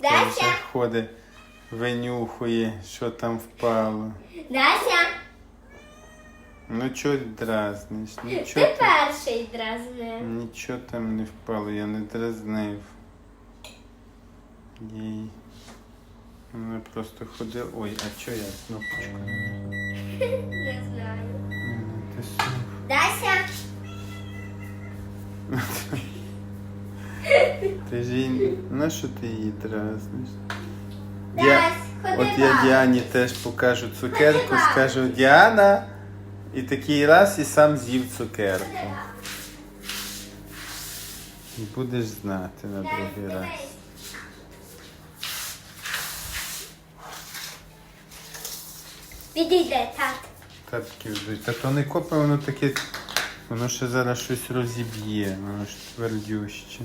Дася. вже ходить, винюхує, що там впало. Дася, Ну чого дразниш? ти Нічого там, перший дразнив. нічого там не впало, я не дразнив. Їй. Вона просто ходила. Ой, а чого я кнопочку? Не знаю. Дася, Ти ж їй... На що ти її дразниш? Ходи От я. Діані теж покажу цукерку, скажу Діана. І такий раз і сам з'їв цукерку. І будеш знати на другий раз. Відійде, тат. Тапки вжить. Та то не копе, воно таке. Воно ще зараз щось розіб'є, воно ж твердюще.